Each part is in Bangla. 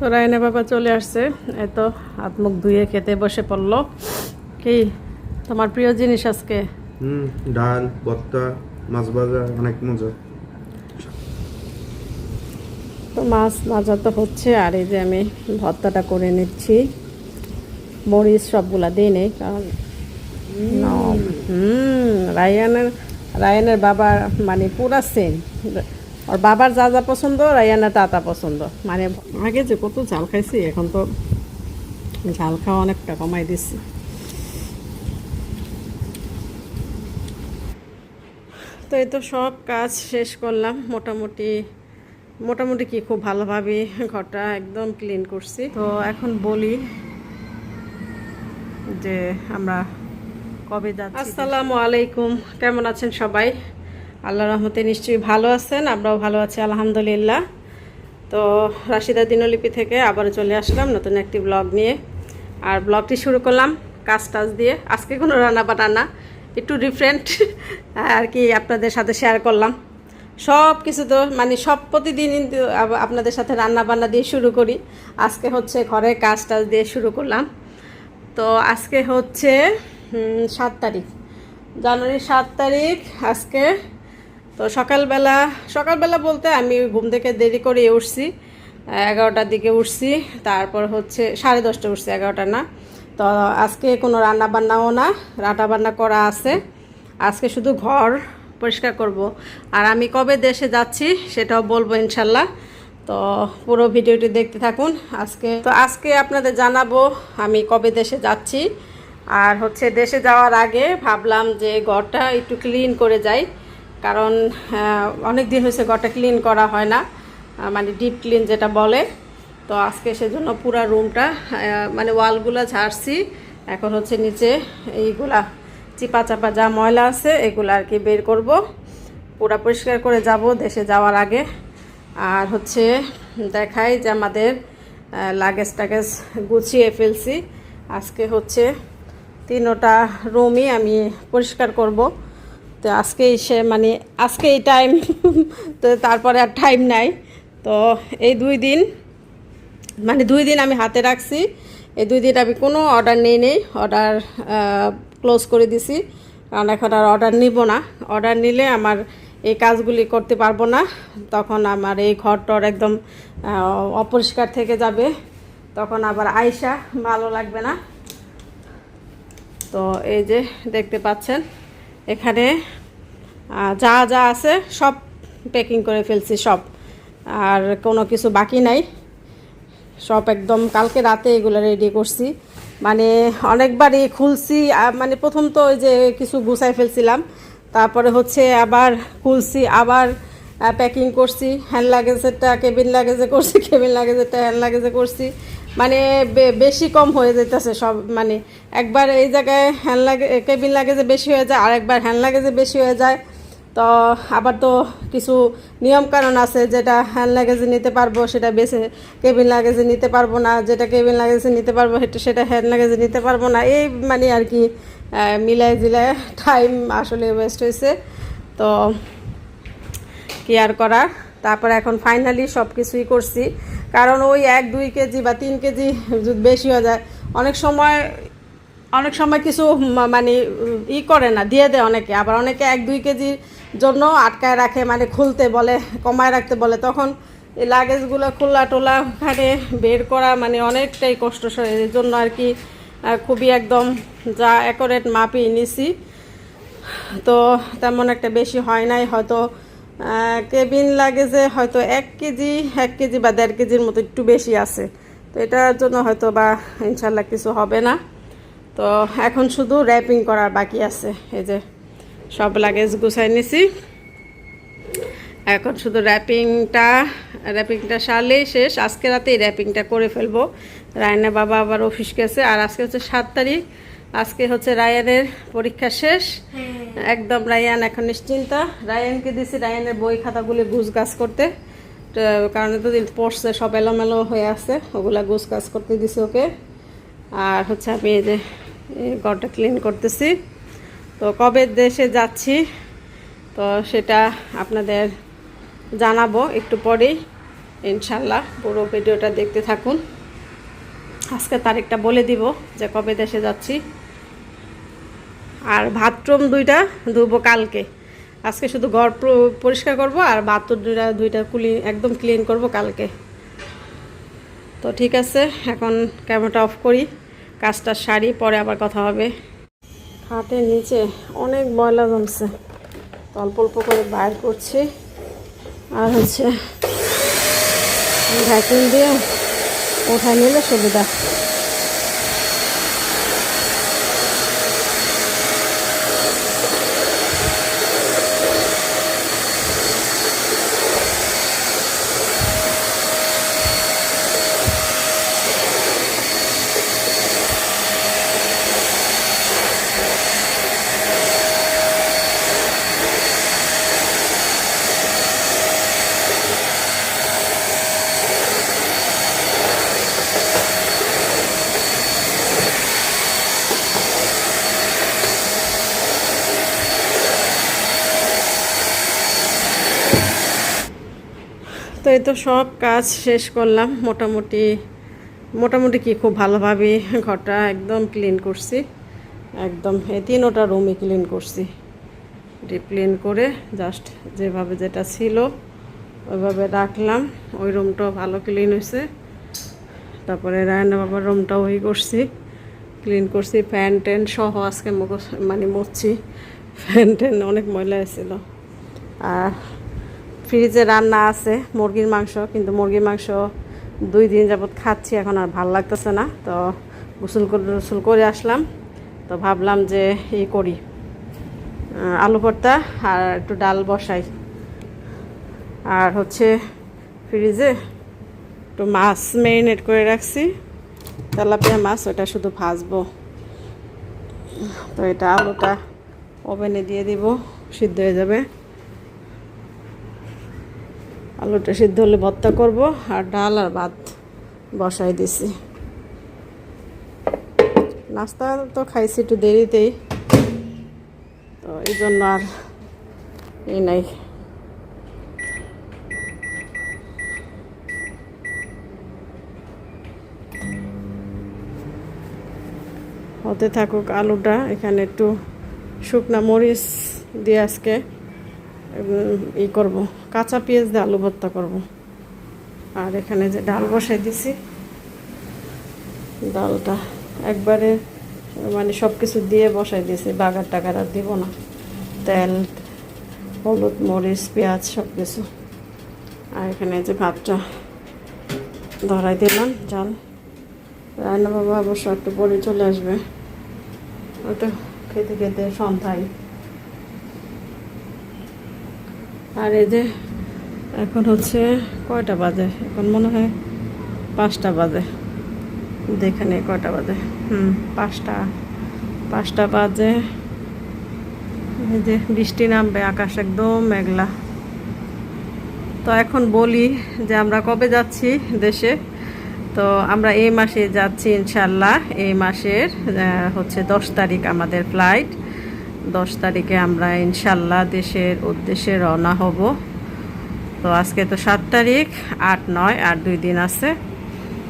তো রায়না বাবা চলে আসছে। এত হাত মুখ ধুয়ে খেতে বসে পড়ল। কি তোমার প্রিয় জিনিস আজকে? হুম ডাল ভর্তা মাছ ভাজা অনেক মজা। তো মাছ ভাজা তো হচ্ছে আর এই যে আমি ভর্তাটা করে নিচ্ছি। মরিচ সবগুলা দিই নেই কারণ হুম। রায়ানের রায়ানের বাবার মানে পুরা সেম। ওর বাবার যা যা পছন্দ রায়ানের তা তা পছন্দ। মানে আগে যে কত ঝাল খাইছি, এখন তো ঝাল খাওয়া অনেকটা কমাই দিচ্ছি। তো এই তো সব কাজ শেষ করলাম, মোটামুটি মোটামুটি কি খুব ভালোভাবে ঘরটা একদম ক্লিন করছি। তো এখন বলি যে আমরা কবে যাচ্ছি। আসসালামু আলাইকুম, কেমন আছেন সবাই? আল্লাহ রহমতে নিশ্চয়ই ভালো আছেন, আমরাও ভালো আছি, আলহামদুলিল্লাহ। তো রাশিদা দিনলিপি থেকে আবারও চলে আসলাম নতুন একটি ব্লগ নিয়ে। আর ব্লগটি শুরু করলাম কাজ টাজ দিয়ে, আজকে কোনো রান্না বান্না না, একটু ডিফারেন্ট আর কি আপনাদের সাথে শেয়ার করলাম। সব কিছু তো মানে সব প্রতিদিন আপনাদের সাথে রান্না বান্না দিয়ে শুরু করি। আজকে হচ্ছে ঘরে কাজ টাজ দিয়ে শুরু করলাম। তো আজকে হচ্ছে সাত তারিখ। জানুয়ারির সাত তারিখ, আজকে তো সকালবেলা সকালবেলা বলতে আমি ঘুম থেকে দেরি করে উঠছি। এগারোটার দিকে উঠছি, তারপর হচ্ছে সাড়ে দশটা উঠছি, এগারোটা না। তো আজকে কোনো রান্না বান্নাও না রান্না বান্না করা আছে। আজকে শুধু ঘর পরিষ্কার করব। আর আমি কবে দেশে যাচ্ছি সেটাও বলব ইনশাল্লাহ। তো পুরো ভিডিওটি দেখতে থাকুন আজকে। তো আজকে আপনাদের জানাব আমি কবে দেশে যাচ্ছি। আর হচ্ছে দেশে যাওয়ার আগে ভাবলাম যে ঘরটা একটু ক্লিন করে যাই। কারণ অনেক দিন হয়েছে ঘরটা ক্লিন করা হয় না মানে ডিপ ক্লিন যেটা বলে। তো আজকে সেজন্য পুরো রুমটা মানে ওয়ালগুলো ঝাড়ছি। এখন হচ্ছে নিচে এইগুলা চিপা চাপা যা ময়লা আছে, এগুলো আর কি বের করব। পুরা পরিষ্কার করে যাব দেশে যাওয়ার আগে। আর হচ্ছে দেখাই যে আমাদের লাগেজ টাগেজ গুছিয়ে ফেলছি। আজকে হচ্ছে তিনোটা রুমই আমি পরিষ্কার করব। তো আজকে সে মানে আজকে এই টাইম তো তারপরে আর টাইম নাই। তো এই দুই দিন মানে দুই দিন আমি হাতে রাখছি। এই দুই দিন আমি কোনো অর্ডার নেই নেই। অর্ডার ক্লোজ করে দিছি। কারণ এখন আর অর্ডার নিব না। অর্ডার নিলে আমার এই কাজগুলি করতে পারব না। তখন আমার এই ঘরটর একদম অপরিষ্কার থেকে যাবে। তখন আবার আয়সা ভালো লাগবে না। তো এই যে দেখতে পাচ্ছেন। এখানে যা যা আছে সব প্যাকিং করে ফেলছি সব। আর কোনো কিছু বাকি নাই। সব একদম কালকে রাতে এগুলো রেডি করছি। মানে অনেকবারই খুলছি মানে প্রথম তো ওই যে কিছু গুছাই ফেলছিলাম। তারপরে হচ্ছে আবার খুলছি, আবার প্যাকিং করছি। হ্যান্ড লাগেজেরটা কেবিন লাগেজে করছি কেবিন লাগেজেরটা হ্যান্ড লাগেজে করছি। মানে বেশি কম হয়ে যেতেছে সব মানে একবার এই জায়গায় হ্যান্ড লাগে, কেবিন লাগেজে বেশি হয়ে যায় আর একবার হ্যান্ড লাগেজে বেশি হয়ে যায়। তো আবার তো কিছু নিয়ম কানুন আছে, যেটা হ্যান্ড লাগেজে নিতে পারব, সেটা বেছে কেবিন লাগেজে নিতে পারব না, যেটা কেবিন লাগেজে নিতে পারব, সেটা সেটা হ্যান্ড লাগেজে নিতে পারব না। এই মানে আর কি মিলায় জিলায় টাইম আসলে ওয়েস্ট হয়েছে তো কি আর করার? তারপর এখন ফাইনালি সব কিছুই করছি। কারণ ওই এক, দুই কেজি বা তিন কেজি বেশি হয়ে যায়, অনেক সময় অনেক সময় কিছু মানে ই করে না, দিয়ে দেয় অনেকে। আবার অনেকে এক, দুই কেজির জন্য আটকায় রাখে মানে খুলতে বলে, কমায় রাখতে বলে। তখন এই লাগেজগুলো খোলা টোলা ওখানে বের করা মানে অনেকটাই কষ্ট। এর জন্য আর কি খুবই একদম যা অ্যাকোরেট মাপি নিছি। তো তেমন একটা বেশি হয় নাই, হয়তো কেবিন লাগেজে হয়তো এক কেজি এক কেজি বা দেড় কেজির মতো একটু বেশি আছে। তো এটার জন্য হয়তো বা ইনশাল্লাহ কিছু হবে না। তো এখন শুধু র্যাপিং করার বাকি আছে। এই যে সব লাগেজ গুছাই নিছি। এখন শুধু র্যাপিংটা র্যাপিংটা সারলেই শেষ। আজকে রাতেই র্যাপিংটা করে ফেলব। রায়না বাবা আবার অফিস গেছে। আর আজকে হচ্ছে সাত তারিখ। আজকে হচ্ছে রায়ানের পরীক্ষা শেষ। একদম রায়ান, এখন নিশ্চিন্ত। রায়ানকে দিছি রায়ানের বই খাতাগুলি গুছ গাছ করতে। তো কারণ এতদিন পড়ছে, সব এলোমেলো হয়ে আছে, ওগুলা গাছ করতে দিছি ওকে। আর হচ্ছে আমি এই যে ঘরটা ক্লিন করতেছি। তো কবে দেশে যাচ্ছি, তো সেটা আপনাদের জানাব একটু পরেই, ইনশাল্লাহ। পুরো ভিডিওটা দেখতে থাকুন। আজকে তারিখটা বলে দিব যে কবে দেশে যাচ্ছি। আর বাথরুম দুইটা ধুবো কালকে। আজকে শুধু ঘর পরিষ্কার করব আর বাথরুম দুইটা দুইটা ক্লিন একদম ক্লিন করব কালকে। তো ঠিক আছে, এখন ক্যামেরাটা অফ করি, কাজটা সারি, পরে আবার কথা হবে। খাটের নিচে অনেক ময়লা জমছে। অল্প অল্প করে বাইর করছি। আর হচ্ছে ভ্যাকুম দিয়ে ওঠায় নিলে সুবিধা। তো সব কাজ শেষ করলাম। মোটামুটি মোটামুটি কি খুব ভালোভাবে ঘরটা একদম ক্লিন করছি। একদম এই তিনোটা রুমই ক্লিন করছি। ডিপ ক্লিন করে জাস্ট যেভাবে যেটা ছিল ওইভাবে রাখলাম। ওই রুমটাও ভালো ক্লিন হয়েছে। তারপরে রায়না বাবার রুমটাও ওই করছি। ক্লিন করছি। ফ্যান ট্যান সহ আজকে মানে মুছছি। ফ্যান ট্যান অনেক ময়লা এসেছিল আর ফ্রিজে রান্না আছে, মুরগির মাংস, কিন্তু মুরগির মাংস দুই দিন যাবত খাচ্ছি, এখন আর ভালো লাগতেছে না। তো গোসল করে গোসল করে আসলাম, তো ভাবলাম যে ই করি। আলু ভর্তা আর একটু ডাল বসাই। আর হচ্ছে ফ্রিজে একটু মাছ মেরিনেট করে রাখছি। তেলাপিয়া মাছ, ওটা শুধু ভাজবো। তো এটা আলুটা ওভেনে দিয়ে দিব, সিদ্ধ হয়ে যাবে। আলুটা সিদ্ধ হলে ভর্তা করব আর ডাল আর ভাত বসাই দিছি। নাস্তা তো খাইছি একটু দেরিতেই, তো এই জন্য আর এই নাই। হতে থাকুক আলুটা, এখানে একটু শুকনা মরিচ দিয়ে আজকে। ই করব, কাঁচা পেঁয়াজ দিয়ে আলু ভর্তা করব। আর এখানে যে ডাল বসাই দিছি, ডালটা একবারে মানে সব কিছু দিয়ে বসাই দিয়েছি বাগার টাগার আর দিব না। তেল, হলুদ, মরিচ, পেঁয়াজ সব কিছু আর এখানে যে ভাতটা ধরাই দিলাম জাল রান্না বাবা অবশ্য একটু পরে চলে আসবে। ওটা খেতে খেতে সন্ধ্যায় আর এই যে এখন হচ্ছে কয়টা বাজে? এখন মনে হয় পাঁচটা বাজে। দেখে কয়টা বাজে। হুম, পাঁচটা। পাঁচটা বাজে। এই যে বৃষ্টি নামবে, আকাশ একদম মেঘলা। তো এখন বলি যে আমরা কবে যাচ্ছি দেশে? তো আমরা এই মাসে যাচ্ছি ইনশাল্লাহ। এই মাসের হচ্ছে দশ তারিখ আমাদের ফ্লাইট দশ তারিখে আমরা ইনশাল্লাহ দেশের উদ্দেশ্যে রওনা হব। তো আজকে তো সাত তারিখ, আট, নয় আর দুই দিন আছে।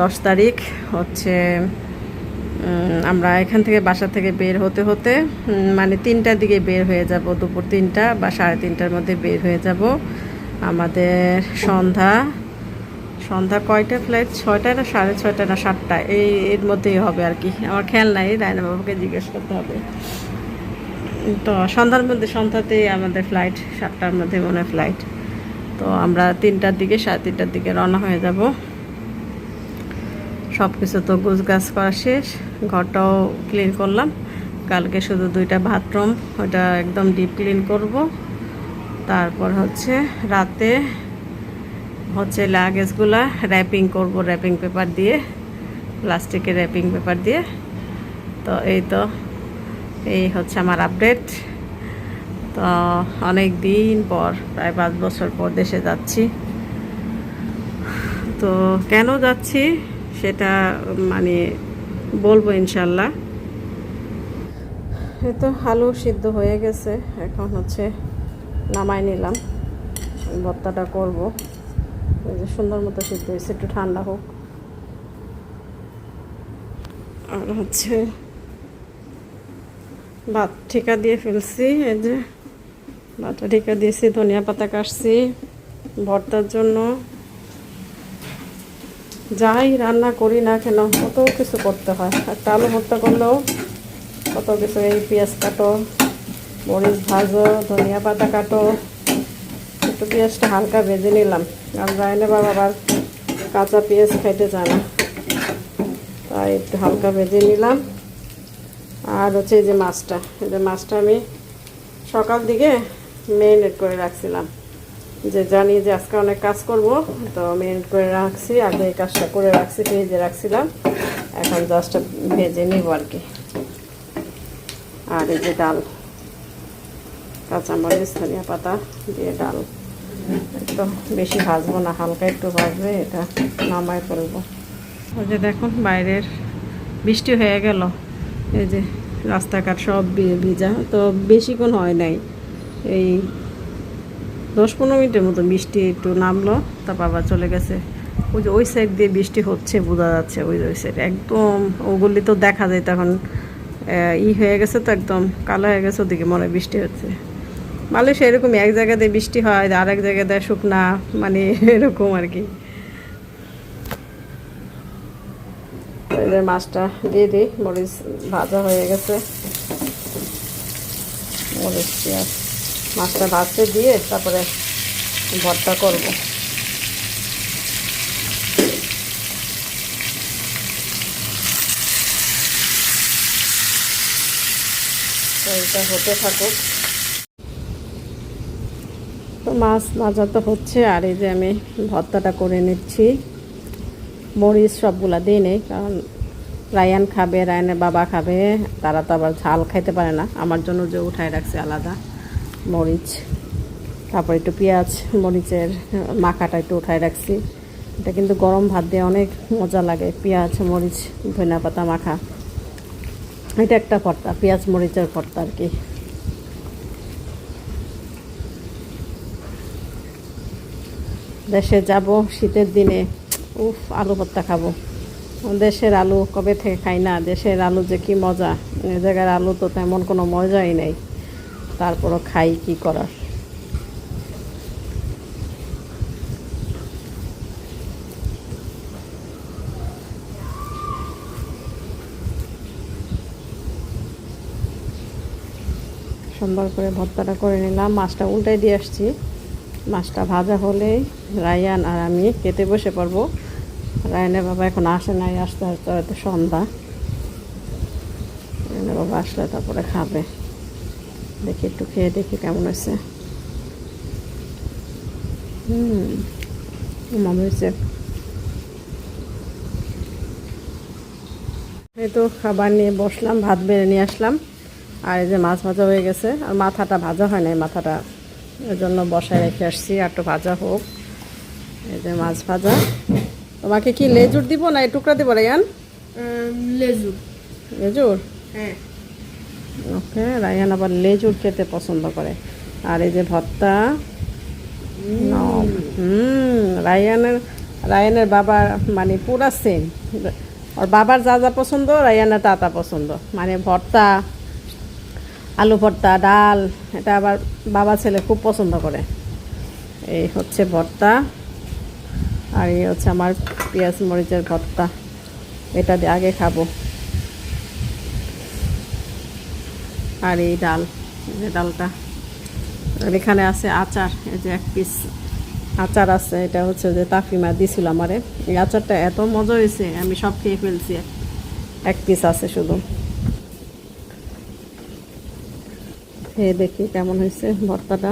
দশ তারিখ হচ্ছে আমরা এখান থেকে বাসা থেকে বের হতে হতে মানে তিনটার দিকে বের হয়ে যাব, দুপুর তিনটা বা সাড়ে তিনটার মধ্যে বের হয়ে যাব। আমাদের সন্ধ্যা সন্ধ্যা কয়টা ফ্লাইট ছয়টা না সাড়ে ছয়টা না সাতটা? এই, এর মধ্যেই হবে আর কি। আমার খেয়াল নাই রায়না বাবুকে জিজ্ঞেস করতে হবে। তো সন্ধ্যার মধ্যে, সন্ধ্যাতেই আমাদের ফ্লাইট সাতটার মধ্যে মনে ফ্লাইট তো আমরা তিনটার দিকে, সাড়ে তিনটার দিকে রওনা হয়ে যাব। সব কিছু তো গুছ গাছ করা শেষ, ঘরটাও ক্লিন করলাম। কালকে শুধু দুইটা বাথরুম ওটা একদম ডিপ ক্লিন করব। তারপর হচ্ছে রাতে হচ্ছে লাগেজগুলা র্যাপিং করব র্যাপিং পেপার দিয়ে প্লাস্টিকের র্যাপিং পেপার দিয়ে। তো এই তো এই হচ্ছে আমার আপডেট তো অনেক দিন পর, প্রায় পাঁচ বছর পর দেশে যাচ্ছি। তো কেন যাচ্ছি সেটা মানে বলব ইনশাল্লাহ। তো আলু সিদ্ধ হয়ে গেছে, এখন হচ্ছে নামাই নিলাম। ভর্তাটা করব। এই যে সুন্দর মতো সিদ্ধ হয়েছে, একটু ঠান্ডা হোক। আর হচ্ছে ভাত ঠিকা দিয়ে ফেলছি, এই যে ভাতটা ঠিকা দিয়েছি, ধনিয়া পাতা কাটছি, ভর্তার জন্য। যাই রান্না করি না কেন, কত কিছু করতে হয়। একটা আলু ভর্তা করলেও কত কিছু, এই পেঁয়াজ কাটো, মরিচ ভাজো, ধনিয়া পাতা কাটো। একটু পেঁয়াজটা হালকা ভেজে নিলাম আর রায়নে বাবা আবার কাঁচা পেঁয়াজ খাইতে চায় না। তাই একটু হালকা ভেজে নিলাম। আর হচ্ছে এই যে মাছটা। এই যে মাছটা আমি সকাল দিকে মেরিনেট করে রাখছিলাম। যে জানি যে আজকে অনেক কাজ করব, তো মেরিনেট করে রাখছি, আগে এই কাজটা করে রাখছি ভেজে রাখছিলাম। এখন জাস্ট ভেজে নিব আর কি। আর এই যে ডাল, কাঁচামরিচ, ধনিয়া পাতা দিয়ে ডাল। একটু বেশি ভাজবো না, হালকা একটু ভাজবে এটা নামায় ফেলব। ওই যে দেখুন বাইরের বৃষ্টি হয়ে গেল। এই যে রাস্তাঘাট সব ভিজা, তো বেশিক্ষণ হয় নাই। এই দশ পনেরো মিনিটের মতো বৃষ্টি একটু নামলো তারপর আবার চলে গেছে। ওই যে ওই সাইড দিয়ে বৃষ্টি হচ্ছে, বোঝা যাচ্ছে ওই ওই সাইড একদম ওগুলি তো দেখা যায়, তখন ই হয়ে গেছে তো একদম কালো হয়ে গেছে, ওদিকে মনে বৃষ্টি হচ্ছে। মালয়েশিয়া এরকম এক জায়গাতে বৃষ্টি হয় আর এক জায়গাতে শুকনা মানে এরকম আর কি। এবার মাছটা দিয়ে দিই। মরিচ ভাজা হয়ে গেছে। মরিচ পেঁয়াজ মাছটা ভাজতে দিয়ে তারপরে ভর্তা করব। এটা হতে থাকুক। তো মাছ ভাজা তো হচ্ছে, আর এই যে আমি ভর্তাটা করে নিচ্ছি। মরিচ সবগুলা দিই নেই, কারণ রায়ান খাবে, রায়ানের বাবা খাবে, তারা তো আবার ঝাল খাইতে পারে না। আমার জন্য যে উঠায় রাখছে আলাদা মরিচ, তারপর একটু পেঁয়াজ মরিচের মাখাটা একটু উঠায় রাখছি। এটা কিন্তু গরম ভাত দিয়ে অনেক মজা লাগে, পেঁয়াজ, মরিচ, ধনিয়া পাতা মাখা। এটা একটা ভর্তা, পেঁয়াজ, মরিচের ভর্তা আর কি। দেশে যাব শীতের দিনে। উফ, আলু ভর্তা খাব। দেশের আলু কবে থেকে খাই না? দেশের আলু যে কি মজা। এ জায়গার আলু তো তেমন কোনো মজাই নেই। তারপরও খাই, কি করার? সুন্দর করে ভর্তাটা করে নিলাম। মাছটা উল্টাই দিয়ে আসছি। মাছটা ভাজা হলেই রায়ান আর আমি খেতে বসে পড়ব। রায়ানের বাবা এখন আসে নাই, আসতে আসতে হয়তো সন্ধ্যা। রায়ানের বাবা আসলে তারপরে খাবে। দেখি একটু খেয়ে দেখি কেমন হয়েছে। হুম, মনে হয়েছে। এই তো খাবার নিয়ে বসলাম, ভাত বেড়ে নিয়ে আসলাম। আর এই যে মাছ ভাজা হয়ে গেছে, আর মাথাটা ভাজা হয় নাই, মাথাটা এর জন্য বসায় রেখে আসছি, আর একটু ভাজা হোক। এই যে মাছ ভাজা। তোমাকে কি লেজুর দিব না এই টুকরা দিব রায়ান? লেজু লেজুর। হ্যাঁ। ওকে রায়ান আবার লেজুর খেতে পছন্দ করে। আর এই যে ভর্তা? নম। হুম রায়ানের রায়ানের বাবার মানে পুরা সেম। ওর বাবার যা যা পছন্দ রায়ানের তা তা পছন্দ। মানে ভর্তা আলু ভর্তা ডাল এটা আবার বাবা ছেলে খুব পছন্দ করে। এই হচ্ছে ভর্তা। আর এই হচ্ছে আমার পেঁয়াজ মরিচের ভর্তা। এটা দিয়ে আগে খাব। আর এই ডাল যে ডালটা। আর এখানে আছে আচার, এই যে এক পিস আচার আছে, এটা হচ্ছে যে তাফিমা দিছিল আমারে। এই আচারটা এত মজা হয়েছে, আমি সব খেয়ে ফেলছি। এক পিস আছে শুধু। খেয়ে দেখি কেমন হয়েছে ভর্তাটা।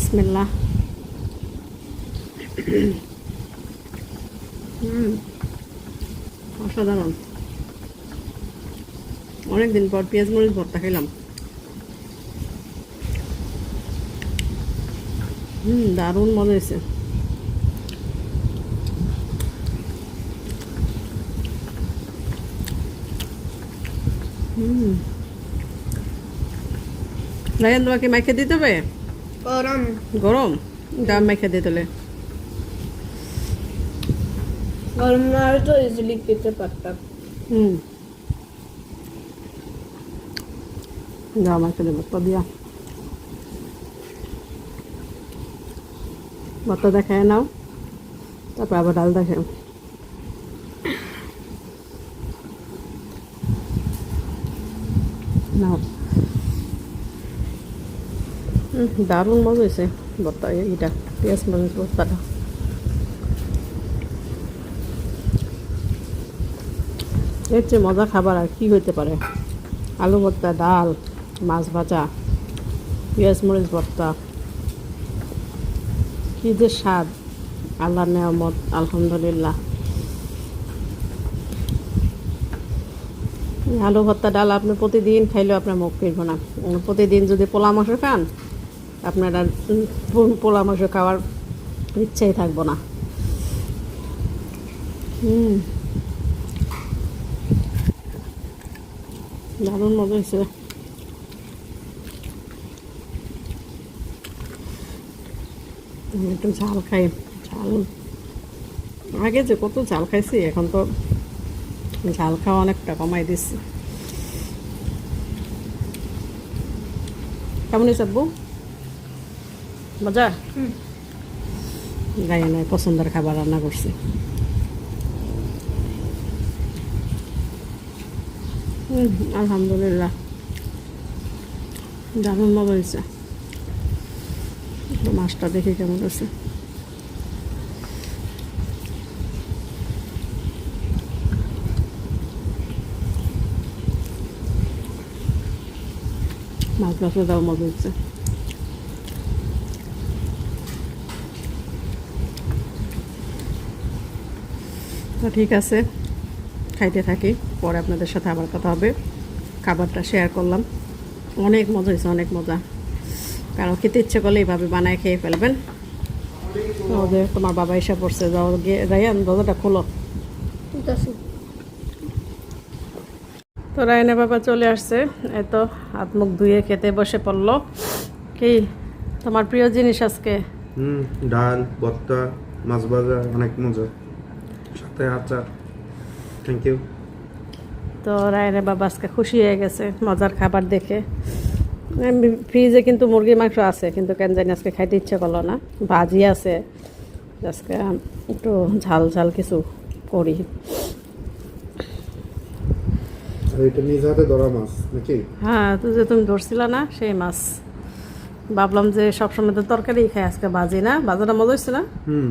বিসমিল্লা অসাধারণ। অনেকদিন পর পেঁয়াজ মরিচ ভর্তা খেলাম হুম দারুণ মজা হয়েছে। হুম রায়ন তোমাকে মাইকে দিতে হবে? গরম। গরম? ডাব মেখে দিয়ে তোলে। গরম না হলে তো ইজিলি খেতে পারতাম। হুম। ডাব মেখে দেবো তো দিয়া। ভর্তা দেখায় নাও তারপর আবার ডাল দেখে নাও। হুম, দারুণ মজা হয়েছে। ভর্তা এইটা পেঁয়াজ মরিচ ভর্তাটা এর চেয়ে মজা খাবার আর কি হইতে পারে? আলু ভর্তা, ডাল, মাছ ভাজা, পেঁয়াজ মরিচ ভর্তা। কি যে স্বাদ। আল্লাহ নেয়ামত, আলহামদুলিল্লাহ। আলু ভর্তা, ডাল আপনি প্রতিদিন খাইলেও আপনার মুখ ফিরবো না। প্রতিদিন যদি পোলা মাংস খান আপনার পোলা মাংস খাওয়ার ইচ্ছাই থাকব না। দারুণ মজা হয়েছে। একটু ঝাল খাই, ঝাল। আগে যে কত ঝাল খাইছি, এখন তো ঝাল খাওয়া অনেকটা কমাই দিচ্ছি কেমন হয়েছে আব্বু? মজা। গায়ে নাই পছন্দের খাবার রান্না করছি। হুম, আলহামদুলিল্লাহ। দারুণ মজা হয়েছে। মাছটা দেখে কেমন আছে মাছ মাছও দাও মজা হচ্ছে তো ঠিক আছে খাইতে থাকি পরে আপনাদের সাথে আবার কথা হবে। খাবারটা শেয়ার করলাম। অনেক মজা হয়েছে অনেক মজা। কারণ খেতে ইচ্ছে করলে এইভাবে বানায় খেয়ে ফেলবেন। ওদের তোমার বাবা এসে পড়ছে যাও গিয়ে রায়ান দরজাটা খোলো। ঠিক আছে। তো রায়না বাবা চলে আসছে। এত হাত মুখ ধুয়ে খেতে বসে পড়ল। কি তোমার প্রিয় জিনিস আজকে? হুম ডাল ভর্তা মাছ ভাজা অনেক মজা। আচার থ্যাংক ইউ তো রায়না বাবা আজকে খুশি হয়ে গেছে মজার খাবার দেখে। ফ্রিজে কিন্তু মুরগির মাংস আছে কিন্তু কেন জানি আজকে খাইতে ইচ্ছে করল না। ভাজি আছে আজকে একটু ঝাল ঝাল কিছু করি। এটা নিজ হাতে ধরা মাছ নাকি? হ্যাঁ তো যে তুমি ধরছিলা না সেই মাছ। ভাবলাম যে সবসময় তো তরকারি খাই আজকে বাজি না বাজারটা মজা হচ্ছে না? হুম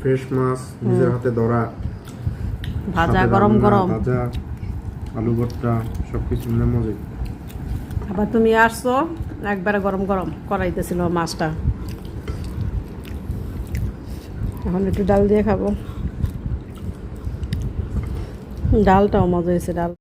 ফ্রেশ মাছ নিজের হাতে ধরা। ভাজা গরম গরম। ভাজা আলু ভর্তা সব কিছু মিলে মজাই আবার তুমি আসছো একবারে গরম গরম করাইতেছিল মাছটা। এখন একটু ডাল দিয়ে খাব। ডালটাও মজা হয়েছে ডাল।